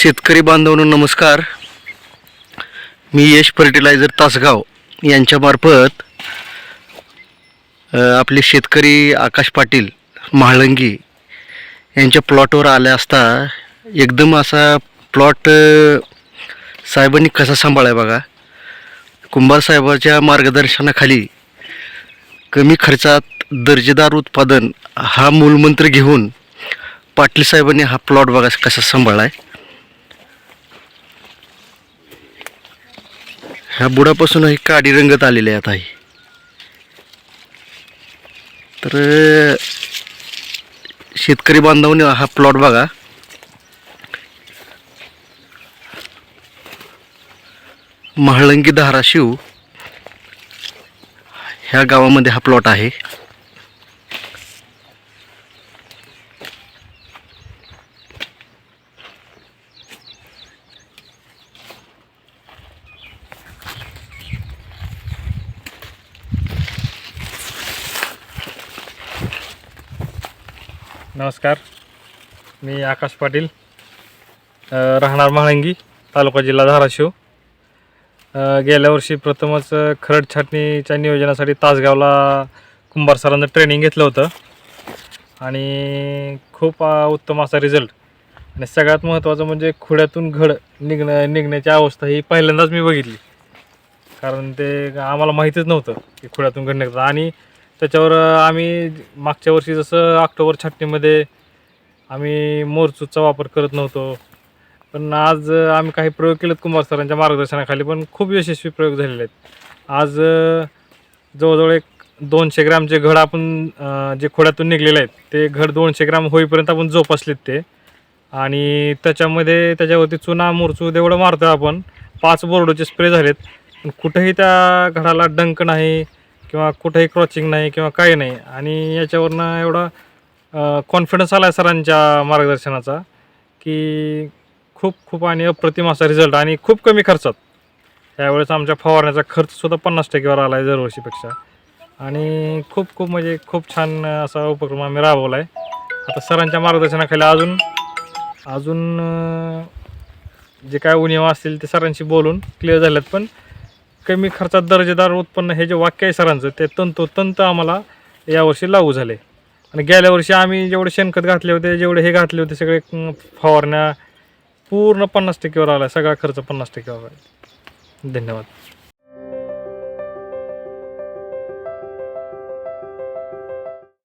शेतकरी बांधवांनो नमस्कार. मी यश फर्टिलायझर तासगाव यांच्यामार्फत आपले शेतकरी आकाश पाटील महाळंगी यांच्या प्लॉटवर आल्या असता एकदम असा प्लॉट साहेबांनी कसा सांभाळाय बघा. कुंभार साहेबाच्या मार्गदर्शनाखाली कमी खर्चात दर्जेदार उत्पादन हा मूलमंत्र घेऊन पाटील साहेबांनी हा प्लॉट बघा कसा सांभाळलाय. ह्या बुडापासून ही काडी रंगत आलेली आहे आता ही. तर शेतकरी बांधवने हा प्लॉट बघा. महाळंगी धाराशिव ह्या गावामध्ये हा प्लॉट आहे. नमस्कार. मी आकाश पाटील राहणार म्हाळंगी तालुका जिल्हा धाराशिव. गेल्या वर्षी प्रथमच खरड छाटणीच्या नियोजनासाठी तासगावला कुंभार सरांचं ट्रेनिंग घेतलं होतं. आणि खूप उत्तम असा रिझल्ट आणि सगळ्यात महत्त्वाचं म्हणजे खुड्यातून घड निघणं निघण्याची अवस्था ही पहिल्यांदाच मी बघितली. कारण ते आम्हाला माहीतच नव्हतं की खुड्यातून घड निघतं आणि त्याच्यावर आम्ही मागच्या वर्षी जसं ऑक्टोबर छाटणीमध्ये आम्ही मोरचूचा वापर करत नव्हतो पण आज आम्ही काही प्रयोग केलेत कुमार सरांच्या मार्गदर्शनाखाली पण खूप यशस्वी प्रयोग झालेले आहेत. आज जवळजवळ एक दोनशे ग्रामचे घड आपण जे खोड्यातून निघलेले आहेत ते घड दोनशे ग्राम होईपर्यंत आपण जोपासलेत ते. आणि त्याच्यामध्ये त्याच्यावरती चुना मोरचू एवढं मारतो आपण. पाच बोर्डोचे स्प्रे झालेत. पण कुठंही त्या घडाला डंक नाही किंवा कुठेही क्रॉचिंग नाही किंवा काही नाही. आणि याच्यावरनं एवढा कॉन्फिडन्स आला आहे सरांच्या मार्गदर्शनाचा की खूप खूप आणि अप्रतिम असा रिझल्ट आणि खूप कमी खर्चात. त्यावेळेस आमच्या फवारण्याचा खर्चसुद्धा पन्नास टक्केवर आला आहे दरवर्षीपेक्षा. आणि खूप खूप म्हणजे खूप छान असा उपक्रम आम्ही राबवला आहे आता सरांच्या मार्गदर्शनाखाली अजून अजून जे काय उणीवा असतील ते सरांशी बोलून क्लिअर झाल्यात पण कमी खर्चात दर्जेदार उत्पन्न हे जे वाक्य आहे सरांचं ते तंतोतंत आम्हाला यावर्षी लागू झाले. आणि गेल्या वर्षी आम्ही जेवढे शेणखत घातले होते जेवढे हे घातले होते सगळे फवारण्या पूर्ण पन्नास टक्केवर आला सगळा खर्च पन्नास टक्केवर आला. धन्यवाद.